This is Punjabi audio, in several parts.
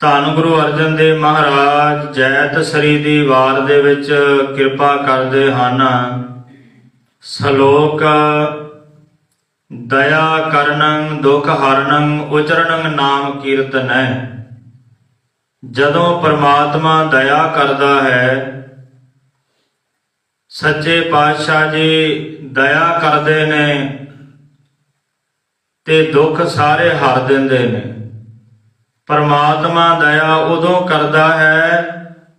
ਧੰਨ ਗੁਰੂ ਅਰਜਨ ਦੇਵ ਮਹਾਰਾਜ ਜੈਤ ਸ੍ਰੀ ਦੀ ਵਾਰ ਦੇ ਵਿੱਚ ਕਿਰਪਾ ਕਰਦੇ ਹਨ। ਸ਼ਲੋਕ, ਦਇਆ ਕਰਨੰ, ਦੁਖ ਹਰਨੰ, ਉਚਰਨੰ ਨਾਮ ਕੀਰਤਨੈ ਜਦੋਂ ਪਰਮਾਤਮਾ ਦਇਆ ਕਰਦਾ ਹੈ, ਸੱਚੇ ਪਾਤਸ਼ਾਹ ਜੀ ਦਇਆ ਕਰਦੇ ਨੇ ਤੇ ਦੁੱਖ ਸਾਰੇ ਹਰ ਦਿੰਦੇ ਨੇ। ਪਰਮਾਤਮਾ ਦਇਆ ਉਦੋਂ ਕਰਦਾ ਹੈ,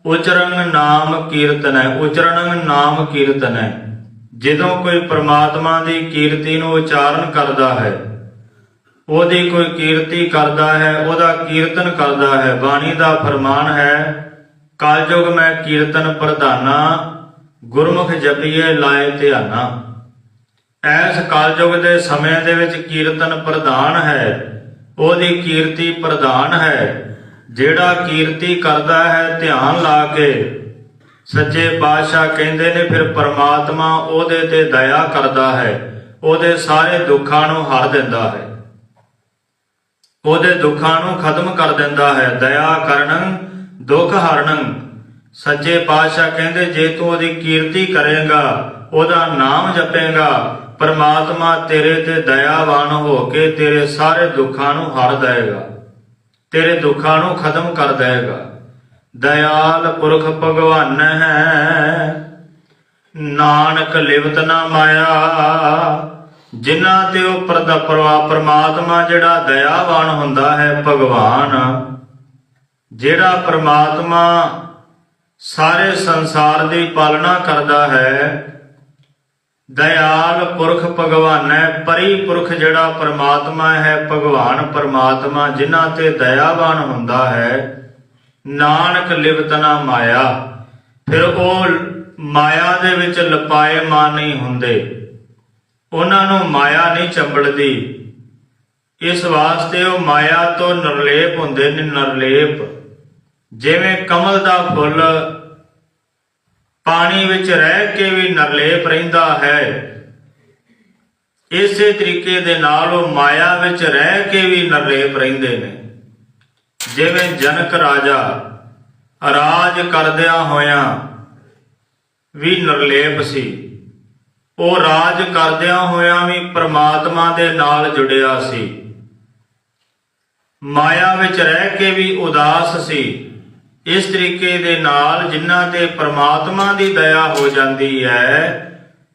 ਉਚਰਨ ਨਾਮ ਕੀਰਤਨ ਹੈ, ਉਚਰਨ ਨਾਮ ਕੀਰਤਨ ਹੈ। ਜਦੋਂ ਕੋਈ ਪਰਮਾਤਮਾ ਦੀ ਕੀਰਤੀ ਨੂੰ ਉਚਾਰਨ ਕਰਦਾ ਹੈ, ਉਹਦੀ ਕੋਈ ਕੀਰਤੀ ਕਰਦਾ ਹੈ, ਉਹਦਾ ਕੀਰਤਨ ਕਰਦਾ ਹੈ, ਬਾਣੀ ਦਾ ਫਰਮਾਨ ਹੈ, ਕਲਯੁਗ ਮੈਂ ਕੀਰਤਨ ਪ੍ਰਧਾਨਾ, ਗੁਰਮੁਖ ਜਪੀਏ ਲਾਏ ਧਿਆਨਾ। ਐਸ ਕਲਯੁਗ ਦੇ ਸਮੇਂ ਦੇ ਵਿੱਚ ਕੀਰਤਨ ਪ੍ਰਧਾਨ ਹੈ। ਉਹਦੀ ਕੀਰਤੀ ਪ੍ਰਧਾਨ ਹੈ, ਜਿਹੜਾ ਕੀਰਤੀ ਕਰਦਾ ਹੈ ਧਿਆਨ ਲਾ ਕੇ। ਸੱਚੇ ਪਾਤਸ਼ਾਹ ਕਹਿੰਦੇ ਨੇ, ਫਿਰ ਪਰਮਾਤਮਾ ਉਹਦੇ ਤੇ ਦਇਆ ਕਰਦਾ ਹੈ, ਉਹਦੇ ਸਾਰੇ ਦੁੱਖਾਂ ਨੂੰ ਹਰ ਦਿੰਦਾ ਹੈ। ਉਹਦੇ ਦੁੱਖਾਂ ਨੂੰ ਖਤਮ ਕਰ ਦਿੰਦਾ ਹੈ, ਦਇਆ ਕਰਨ, ਦੁੱਖ ਹਰਨੰ। ਸੱਚੇ ਪਾਤਸ਼ਾਹ ਕਹਿੰਦੇ, ਜੇ ਤੂੰ ਉਹਦੀ ਕੀਰਤੀ ਕਰੇਗਾ, ਉਹਦਾ ਨਾਮ ਜਪੇਗਾ ਪਰਮਾਤਮਾ ਤੇਰੇ ਤੇ ਦਇਆਵਾਨ ਹੋ ਕੇ ਤੇਰੇ ਸਾਰੇ ਦੁੱਖਾਂ ਨੂੰ ਹਰ ਦੇਗਾ ਤੇਰੇ ਦੁੱਖਾਂ ਨੂੰ ਖਤਮ ਕਰ ਦੇਗਾ ਦਇਆਲ ਪੁਰਖ ਭਗਵਾਨ ਹੈ, ਨਾਨਕ ਲਿਵਤ ਨਾ ਮਾਇਆ। ਜਿਨ੍ਹਾਂ ਤੇ ਉਹ ਪਰਦਾ ਪਰਮਾਤਮਾ ਜਿਹੜਾ ਦਇਆਵਾਨ ਹੁੰਦਾ ਹੈ, ਭਗਵਾਨ। ਜਿਹੜਾ ਪਰਮਾਤਮਾ ਸਾਰੇ ਸੰਸਾਰ ਦੀ ਪਾਲਣਾ ਕਰਦਾ ਹੈ ਦਇਆਲ ਪੁਰਖ ਭਗਵਾਨ ਪਰੀ ਪੁਰਖ ਜਿਹੜਾ ਪਰਮਾਤਮਾ ਹੈ, ਭਗਵਾਨ ਪਰਮਾਤਮਾ, ਜਿਨ੍ਹਾਂ ਤੇ ਦਇਆਵਾਨ ਹੁੰਦਾ ਹੈ, ਨਾਨਕ ਲਿਵਤਨਾ ਮਾਇਆ। ਫਿਰ ਉਹ ਮਾਇਆ ਦੇ ਵਿੱਚ ਲਪਾਏ ਮਾਨ ਨਹੀਂ ਹੁੰਦੇ। ਉਹਨਾਂ ਨੂੰ ਮਾਇਆ ਨਹੀਂ ਚੰਬੜਦੀ। ਇਸ ਵਾਸਤੇ ਉਹ ਮਾਇਆ ਤੋਂ ਨਿਰਲੇਪ ਹੁੰਦੇ ਨੇ, ਨਿਰਲੇਪ। ਜਿਵੇਂ ਕਮਲ ਦਾ ਫੁੱਲ ਪਾਣੀ ਵਿੱਚ ਰਹਿ ਕੇ ਵੀ ਨਿਰਲੇਪ ਰਹਿੰਦਾ ਹੈ। ਇਸੇ ਤਰੀਕੇ ਦੇ ਨਾਲ ਉਹ ਮਾਇਆ ਵਿੱਚ ਰਹਿ ਕੇ ਵੀ ਨਿਰਲੇਪ ਰਹਿੰਦੇ ਨੇ। ਜਿਵੇਂ ਜਨਕ ਰਾਜਾ ਰਾਜ ਕਰਦਿਆਂ ਹੋਇਆਂ ਵੀ ਨਿਰਲੇਪ ਸੀ, ਉਹ ਰਾਜ ਕਰਦਿਆਂ ਹੋਇਆਂ ਵੀ ਪ੍ਰਮਾਤਮਾ ਦੇ ਨਾਲ ਜੁੜਿਆ ਸੀ। ਮਾਇਆ ਵਿੱਚ ਰਹਿ ਕੇ ਵੀ ਉਦਾਸ ਸੀ। ਇਸ ਤਰੀਕੇ ਦੇ ਨਾਲ ਜਿਨ੍ਹਾਂ ਤੇ ਪ੍ਰਮਾਤਮਾ ਦੀ ਦਇਆ ਹੋ ਜਾਂਦੀ ਹੈ,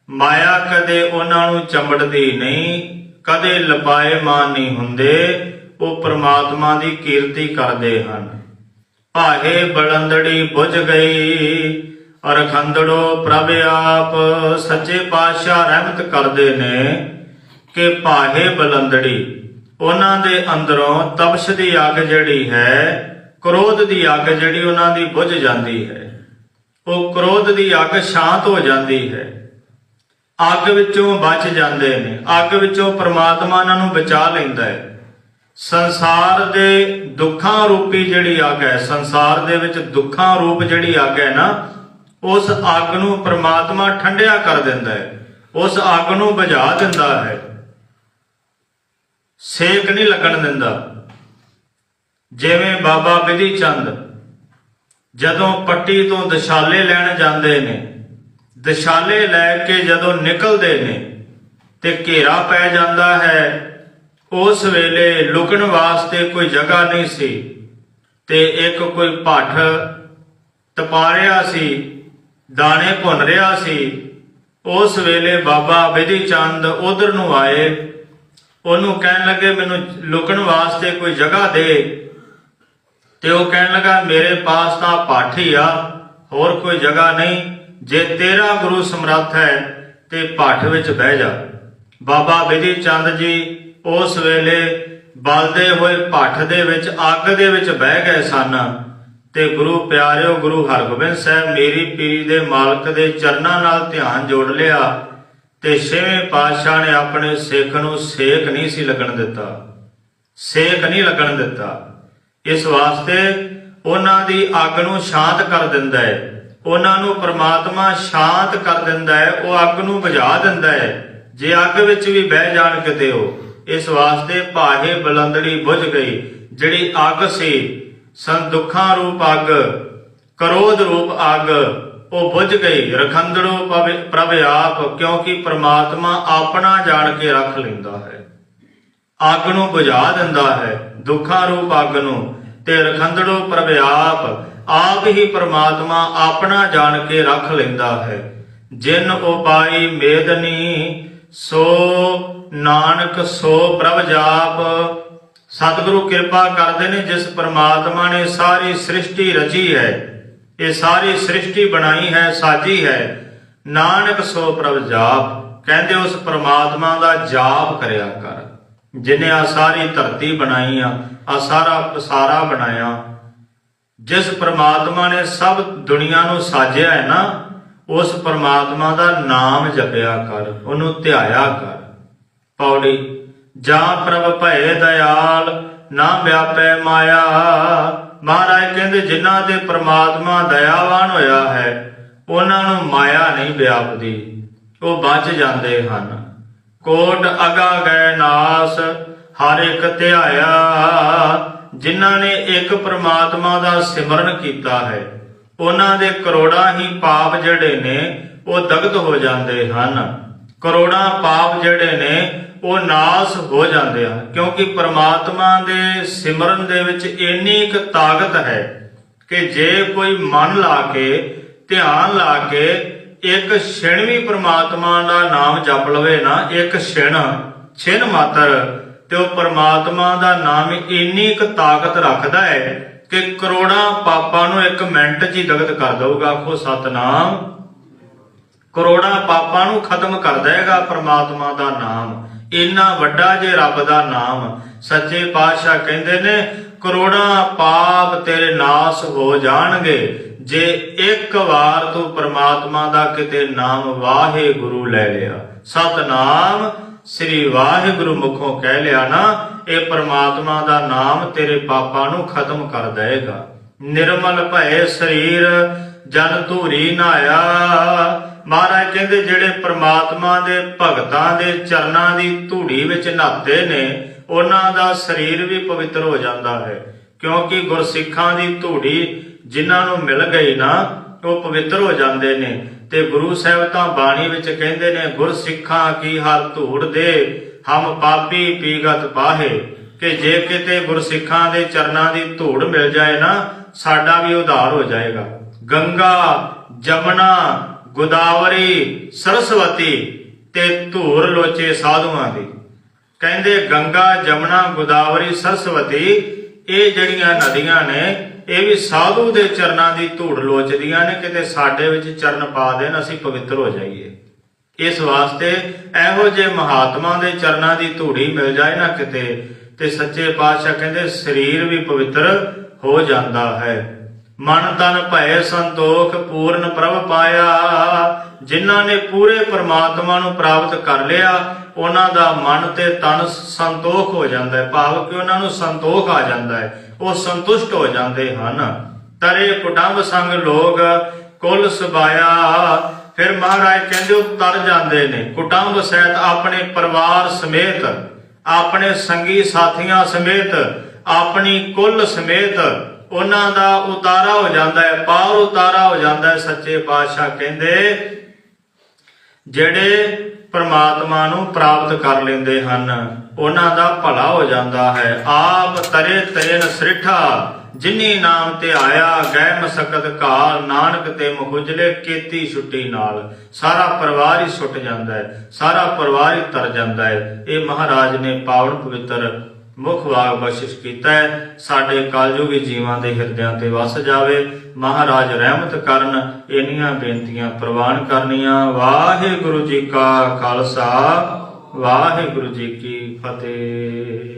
ਮਾਇਆ ਕਦੇ ਉਹਨਾਂ ਨੂੰ ਚੰਬੜਦੀ ਨਹੀਂ, ਕਦੇ ਲਪਾਏ ਮਾਨ ਨਹੀਂ ਹੁੰਦੇ, ਉਹ ਪ੍ਰਮਾਤਮਾ ਦੀ ਕੀਰਤੀ ਕਰਦੇ ਹਨ। ਭਾਹੇ ਬਲੰਦੜੀ ਬੁਝ ਗਈ, ਅਰਖੰਦੜੋ ਪ੍ਰਭ ਆਪ ਸੱਚੇ ਪਾਤਸ਼ਾਹ ਰਹਿਮਤ ਕਰਦੇ ਨੇ, ਕਿ ਭਾਹੇ ਬਲੰਦੜੀ, ਉਹਨਾਂ ਦੇ ਅੰਦਰੋਂ ਤਪਸ਼ ਦੀ ਅੱਗ ਜਿਹੜੀ ਹੈ ਕ੍ਰੋਧ ਦੀ ਅੱਗ ਜਿਹੜੀ ਉਹਨਾਂ ਦੀ ਬੁਝ ਜਾਂਦੀ ਹੈ, ਉਹ ਕ੍ਰੋਧ ਦੀ ਅੱਗ ਸ਼ਾਂਤ ਹੋ ਜਾਂਦੀ ਹੈ। ਅੱਗ ਵਿੱਚੋਂ ਬਚ ਜਾਂਦੇ ਨੇ, ਅੱਗ ਵਿੱਚੋਂ ਪ੍ਰਮਾਤਮਾ ਉਹਨਾਂ ਨੂੰ ਬਚਾ ਲੈਂਦਾ ਹੈ। ਸੰਸਾਰ ਦੇ ਦੁੱਖਾਂ ਰੂਪੀ ਜਿਹੜੀ ਅੱਗ ਹੈ, ਸੰਸਾਰ ਦੇ ਵਿੱਚ ਦੁੱਖਾਂ ਰੂਪ ਜਿਹੜੀ ਅੱਗ ਹੈ ਨਾ, ਉਸ ਅੱਗ ਨੂੰ ਪ੍ਰਮਾਤਮਾ ਠੰਡਿਆ ਕਰ ਦਿੰਦਾ ਹੈ, ਉਸ ਅੱਗ ਨੂੰ ਬੁਝਾ ਦਿੰਦਾ ਹੈ। ਸੇਕ ਨਹੀਂ ਲੱਗਣ ਦਿੰਦਾ। ਜਿਵੇਂ ਬਾਬਾ ਵਿਧੀ ਚੰਦ, ਜਦੋਂ ਪੱਟੀ ਤੋਂ ਦਸ਼ਾਲੇ ਲੈਣ ਜਾਂਦੇ ਨੇ, ਦਸ਼ਾਲੇ ਲੈ ਕੇ ਜਦੋਂ ਨਿਕਲਦੇ ਨੇ ਤੇ ਘੇਰਾ ਪੈ ਜਾਂਦਾ ਹੈ, ਉਸ ਵੇਲੇ ਲੁਕਣ ਵਾਸਤੇ ਕੋਈ ਜਗ੍ਹਾ ਨਹੀਂ ਸੀ ਤੇ ਇੱਕ ਕੋਈ ਭੱਠ ਤਪਾ ਰਿਹਾ ਸੀ, ਦਾਣੇ ਭੁੰਨ ਰਿਹਾ ਸੀ, ਉਸ ਵੇਲੇ ਬਾਬਾ ਵਿਧੀ ਚੰਦ ਉਧਰ ਨੂੰ ਆਏ, ਉਹਨੂੰ ਕਹਿਣ ਲੱਗੇ, ਮੈਨੂੰ ਲੁਕਣ ਵਾਸਤੇ ਕੋਈ ਜਗ੍ਹਾ ਦੇ। ਤੇ ਉਹ ਕਹਿਣ ਲੱਗਾ, ਮੇਰੇ ਪਾਸ ਤਾਂ ਪਾਠੀ ਆ, ਹੋਰ ਕੋਈ ਜਗ੍ਹਾ ਨਹੀਂ। ਜੇ ਤੇਰਾ ਗੁਰੂ ਸਮਰੱਥ ਹੈ, ਤੇ ਪਾਠ ਵਿੱਚ ਬਹਿ ਜਾ। ਬਾਬਾ ਵਿਧੀ ਚੰਦ ਜੀ ਉਸ ਵੇਲੇ ਬਲਦੇ ਹੋਏ ਭੱਠ ਦੇ ਵਿੱਚ, ਅੱਗ ਦੇ ਵਿੱਚ ਬਹਿ ਗਏ ਸਨ। ਤੇ ਗੁਰੂ ਪਿਆਰਿਓ, ਗੁਰੂ ਹਰਗੋਬਿੰਦ ਸਾਹਿਬ ਮੇਰੀ ਪੀਰੀ ਦੇ ਮਾਲਕ ਦੇ ਚਰਨਾਂ ਨਾਲ ਧਿਆਨ ਜੋੜ ਲਿਆ ਤੇ ਛੇਵੇਂ ਪਾਤਸ਼ਾਹ ਨੇ ਆਪਣੇ ਸਿੱਖ ਨੂੰ ਸੇਕ ਨਹੀਂ ਸੀ ਲੱਗਣ ਦਿੱਤਾ। ਸੇਕ ਨਹੀਂ ਲੱਗਣ ਦਿੱਤਾ। ਇਸ ਵਾਸਤੇ ਉਹਨਾਂ ਦੀ ਅੱਗ ਨੂੰ ਸ਼ਾਂਤ ਕਰ ਦਿੰਦਾ ਹੈ। ਉਹਨਾਂ ਨੂੰ ਪ੍ਰਮਾਤਮਾ ਸ਼ਾਂਤ ਕਰ ਦਿੰਦਾ ਹੈ, ਉਹ ਅੱਗ ਨੂੰ ਬੁਝਾ ਦਿੰਦਾ ਹੈ। ਜੇ ਅੱਗ ਵਿੱਚ ਵੀ ਬਹਿ ਜਾਣ ਕਿਤੇ ਉਹ, ਇਸ ਵਾਸਤੇ ਭਾਹੇ ਬਲੰਦੜੀ ਬੁਝ ਗਈ, ਜਿਹੜੀ ਅੱਗ ਸੀ ਸੰਦੁੱਖਾਂ ਰੂਪ ਅੱਗ, ਕਰੋਧ ਰੂਪ ਅੱਗ, ਉਹ ਬੁਝ ਗਈ। ਰਖੰਦੜੋ ਪਵ- ਪ੍ਰਭ ਆਪ, ਕਿਉਂਕਿ ਪ੍ਰਮਾਤਮਾ ਆਪਣਾ ਜਾਣ ਕੇ ਰੱਖ ਲੈਂਦਾ ਹੈ। ਅੱਗ ਨੂੰ ਬੁਝਾ ਦਿੰਦਾ ਹੈ, ਦੁੱਖਾਂ ਰੂਪ ਅੱਗ ਨੂੰ। ਤੇ ਰਖੰਦੜੋ ਪ੍ਰਭ ਆਪ ਆਪ ਹੀ ਪ੍ਰਮਾਤਮਾ ਆਪਣਾ ਜਾਣ ਕੇ ਰੱਖ ਲੈਂਦਾ ਹੈ। ਜਿਨ ਉਪਾਈ ਮੇਦਨੀ, ਸੋ ਨਾਨਕ, ਸੋ ਪ੍ਰਭ ਜਾਪ। ਸਤਿਗੁਰੂ ਕਿਰਪਾ ਕਰਦੇ ਨੇ ਜਿਸ ਪਰਮਾਤਮਾ ਨੇ ਸਾਰੀ ਸ੍ਰਿਸ਼ਟੀ ਰਚੀ ਹੈ। ਇਹ ਸਾਰੀ ਸ੍ਰਿਸ਼ਟੀ ਬਣਾਈ ਹੈ, ਸਾਜੀ ਹੈ। ਨਾਨਕ, ਸੋ ਪ੍ਰਭ ਜਾਪ। ਕਹਿੰਦੇ ਉਸ ਪ੍ਰਮਾਤਮਾ ਦਾ ਜਾਪ ਕਰਿਆ ਕਰ। ਜਿਨੇ ਆ ਸਾਰੀ ਧਰਤੀ ਬਣਾਈ ਆ ਆ ਸਾਰਾ ਪਸਾਰਾ ਬਣਾਇਆ। ਜਿਸ ਪ੍ਰਮਾਤਮਾ ਨੇ ਸਭ ਦੁਨੀਆ ਨੂੰ ਸਾਜਿਆ ਹੈ ਨਾ, ਉਸ ਪ੍ਰਮਾਤਮਾ ਦਾ ਨਾਮ ਜਪਿਆ ਕਰ, ਉਹਨੂੰ ਧਿਆਇਆ ਕਰ। ਪੌੜੀ, ਜਾਂ ਪ੍ਰਭ ਭਏ ਦਇਆਲ, ਨਾ ਵਿਆਪੈ ਮਾਇਆ। ਮਹਾਰਾਜ ਕਹਿੰਦੇ, ਜਿਨ੍ਹਾਂ ਦੇ ਪ੍ਰਮਾਤਮਾ ਦਇਆਵਾਨ ਹੋਇਆ ਹੈ, ਉਹਨਾਂ ਨੂੰ ਮਾਇਆ ਨਹੀਂ ਵਿਆਪਦੀ, ਉਹ ਬਚ ਜਾਂਦੇ ਹਨ। ਕੋਟ ਅਗਾ ਗਏ ਨਾਸ, ਹਰ ਇੱਕ ਧਿਆਇਆ, ਜਿਨ੍ਹਾਂ ਨੇ ਇੱਕ ਪ੍ਰਮਾਤਮਾ ਦਾ ਸਿਮਰਨ ਕੀਤਾ ਹੈ, ਉਹਨਾਂ ਦੇ ਕਰੋੜਾਂ ਹੀ ਪਾਪ ਜਿਹੜੇ ਨੇ, ਉਹ ਦਗਧ ਹੋ ਜਾਂਦੇ ਹਨ। ਕਰੋੜਾਂ ਪਾਪ ਜਿਹੜੇ ਨੇ, ਉਹ ਨਾਸ ਹੋ ਜਾਂਦੇ ਹਨ, ਕਿਉਂਕਿ ਪ੍ਰਮਾਤਮਾ ਦੇ ਸਿਮਰਨ ਦੇ ਵਿੱਚ ਇੰਨੀ ਇੱਕ ਤਾਕਤ ਹੈ ਕਿ ਜੇ ਕੋਈ ਮਨ ਲਾ ਕੇ, ਧਿਆਨ ਲਾ ਕੇ ਇੱਕ ਛਿਣ ਵੀ ਪ੍ਰਮਾਤਮਾ ਦਾ ਨਾਮ ਜਪ ਲਵੇ ਨਾ, ਇੱਕ ਛਿਣ ਛਿਣ ਮਾਤਰ, ਤੇ ਉਹ ਪ੍ਰਮਾਤਮਾ ਦਾ ਨਾਮ ਇੰਨੀ ਕੁ ਤਾਕਤ ਰੱਖਦਾ ਹੈ ਕਿ ਕਰੋੜਾਂ ਪਾਪਾਂ ਨੂੰ ਇੱਕ ਮਿੰਟ 'ਚ ਹੀ ਦਗਤ ਕਰ ਦਊਗਾ। ਆਖੋ, ਸਤਨਾਮ। ਕਰੋੜਾਂ ਪਾਪਾਂ ਨੂੰ ਖਤਮ ਕਰ ਦੇਗਾ ਪ੍ਰਮਾਤਮਾ ਦਾ ਨਾਮ। ਇੰਨਾ ਵੱਡਾ ਜੇ ਰੱਬ ਦਾ ਨਾਮ, ਸੱਚੇ ਪਾਤਸ਼ਾਹ ਕਹਿੰਦੇ ਨੇ, ਕਰੋੜਾਂ ਪਾਪ ਤੇਰੇ ਨਾਸ ਹੋ ਜਾਣਗੇ। ਜੇ ਇੱਕ ਵਾਰ ਤੂੰ ਪ੍ਰਮਾਤਮਾ ਦਾ ਕਿਤੇ ਨਾਮ ਵਾਹਿਗੁਰੂ ਲੈ ਲਿਆ, ਸਤਨਾਮ ਸ੍ਰੀ ਵਾਹਿਗੁਰੂ ਮੁਖੋਂ ਕਹਿ ਲਿਆ ਨਾ, ਇਹ ਪ੍ਰਮਾਤਮਾ ਦਾ ਨਾਮ ਤੇਰੇ ਪਾਪਾਂ ਨੂੰ ਖਤਮ ਕਰ ਦੇਗਾ ਨਿਰਮਲ ਭਏ ਸਰੀਰ, ਜਨ ਧੂਰੀ ਨਾਇਆ ਮਹਾਰਾਜ ਕਹਿੰਦੇ ਜਿਹੜੇ ਪ੍ਰਮਾਤਮਾ ਦੇ ਭਗਤਾਂ ਦੇ ਚਰਨਾਂ ਦੀ ਧੂੜੀ ਵਿੱਚ ਨਹਾਤੇ ਨੇ, ਉਹਨਾਂ ਦਾ ਸਰੀਰ ਵੀ ਪਵਿੱਤਰ ਹੋ ਜਾਂਦਾ ਹੈ, ਕਿਉਂਕਿ ਗੁਰਸਿੱਖਾਂ ਦੀ ਧੂੜੀ ਜਿਨ੍ਹਾਂ ਨੂੰ ਮਿਲ ਗਈ ਨਾ, ਉਹ ਪਵਿੱਤਰ ਹੋ ਜਾਂਦੇ ਨੇ। ਤੇ ਗੁਰੂ ਸਾਹਿਬ ਤਾਂ ਬਾਣੀ ਵਿੱਚ ਕਹਿੰਦੇ ਨੇ, ਗੁਰਸਿੱਖਾਂ ਕੀ ਹਰ ਧੂੜ ਦੇ, ਹਮ ਪਾਪੀ ਪੀਗਤ ਬਾਹੇ। ਕਿ ਜੇ ਕਿਤੇ ਗੁਰਸਿੱਖਾਂ ਦੇ ਚਰਨਾਂ ਦੀ ਧੂੜ ਮਿਲ ਜਾਏ ਨਾ, ਸਾਡਾ ਵੀ ਉਧਾਰ ਹੋ ਜਾਏਗਾ। ਗੰਗਾ, ਜਮਨਾ, ਗੋਦਾਵਰੀ, ਸਰਸਵਤੀ ਤੇ ਧੂਰ ਲੋਚੇ ਸਾਧੂਆਂ ਦੀ। ਕਹਿੰਦੇ ਗੰਗਾ, ਜਮਨਾ, ਗੋਦਾਵਰੀ, ਸਰਸਵਤੀ ਇਹ ਜਿਹੜੀਆਂ ਨਦੀਆਂ ਨੇ, ਇਹ ਵੀ ਸਾਧੂ ਦੇ ਚਰਨਾਂ ਦੀ ਧੂੜ ਲੋਚਦੀਆਂ ਨੇ, ਕਿਤੇ ਸਾਡੇ ਵਿੱਚ ਚਰਨ ਪਾ ਦੇਣ, ਅਸੀਂ ਪਵਿੱਤਰ ਹੋ ਜਾਈਏ। ਇਸ ਵਾਸਤੇ ਇਹੋ ਜੇ ਮਹਾਤਮਾ ਦੇ ਚਰਨਾਂ ਦੀ ਧੂੜੀ ਮਿਲ ਜਾਏ ਨਾ ਕਿਤੇ, ਤੇ ਸੱਚੇ ਪਾਤਸ਼ਾਹ ਕਹਿੰਦੇ ਸਰੀਰ ਵੀ ਪਵਿੱਤਰ ਹੋ ਜਾਂਦਾ ਹੈ। ਮਨ ਤਨ ਭੈ ਸੰਤੋਖ ਪੂਰਨ ਪ੍ਰਭ ਪਾਇਆ, ਜਿਨ੍ਹਾਂ ਨੇ ਪੂਰੇ ਪ੍ਰਮਾਤਮਾ ਨੂੰ ਪ੍ਰਾਪਤ ਕਰ ਲਿਆ ਉਹਨਾਂ ਦਾ ਮਨ ਤੇ ਤਨ ਸੰਤੋਖ ਹੋ ਜਾਂਦਾ ਹੈ। ਭਾਵ ਕਿ ਉਹਨਾਂ ਨੂੰ ਸੰਤੋਖ ਆ ਜਾਂਦਾ ਹੈ। ਉਹ ਸੰਤੁਸ਼ਟ ਹੋ ਜਾਂਦੇ ਹਨ। ਤਰੇ ਕੁਟੰਬ ਸੰਗ ਲੋਗ ਕੁਲ ਸਬਾਇਆ ਫਿਰ ਮਹਾਰਾਜ ਕਹਿੰਦੇ ਉਹ ਤਰ ਜਾਂਦੇ ਨੇ। ਕੁਟੰਬ ਸਹਿਤ ਆਪਣੇ ਪਰਿਵਾਰ ਸਮੇਤ, ਆਪਣੇ ਸੰਗੀ ਸਾਥੀਆਂ ਸਮੇਤ, ਆਪਣੀ ਕੁੱਲ ਸਮੇਤ ਉਹਨਾਂ ਦਾ ਉਤਾਰਾ ਹੋ ਜਾਂਦਾ ਹੈ। ਪਾਰ ਉਤਾਰਾ ਹੋ ਜਾਂਦਾ ਹੈ। ਸੱਚੇ ਪਾਤਸ਼ਾਹ ਕਹਿੰਦੇ, ਜਿਹੜੇ ਪ੍ਰਮਾਤਮਾ ਨੂੰ ਪ੍ਰਾਪਤ ਕਰ ਲੈਂਦੇ ਹਨ। ਉਹਨਾਂ ਦਾ ਭਲਾ ਹੋ ਜਾਂਦਾ ਹੈ। ਆਪ ਤਰੇ ਤੇਨ ਸ੍ਰਿਠਾ, ਜਿਨੀ ਨਾਮ ਤੇ ਆਇਆ ਗੈ ਮਸਕਤ ਕਾਲ ਨਾਨਕ ਤੇ ਮੁਖੁਜਲੇ ਕੀਤੀ ਛੁੱਟੀ ਨਾਲ। ਸਾਰਾ ਪਰਿਵਾਰ ਹੀ ਸੁੱਟ ਜਾਂਦਾ ਹੈ, ਸਾਰਾ ਪਰਿਵਾਰ ਹੀ ਤਰ ਜਾਂਦਾ ਹੈ। ਇਹ ਮਹਾਰਾਜ ਨੇ ਪਾਵਨ ਪਵਿੱਤਰ ਮੁਖ ਵਾਗ ਬਖਸ਼ਿਸ਼ ਕੀਤਾ ਹੈ। ਸਾਡੇ ਕਲਯੁਗੀ ਜੀਵਾਂ ਦੇ ਹਿਰਦਿਆਂ ਤੇ ਵਸ ਜਾਵੇ। ਮਹਾਰਾਜ ਰਹਿਮਤ ਕਰਨ, ਇੰਨੀਆਂ ਬੇਨਤੀਆਂ ਪ੍ਰਵਾਨ ਕਰਨੀਆਂ। ਵਾਹਿਗੁਰੂ ਜੀ ਕਾ ਖਾਲਸਾ, ਵਾਹਿਗੁਰੂ ਜੀ ਕੀ ਫਤਿਹ।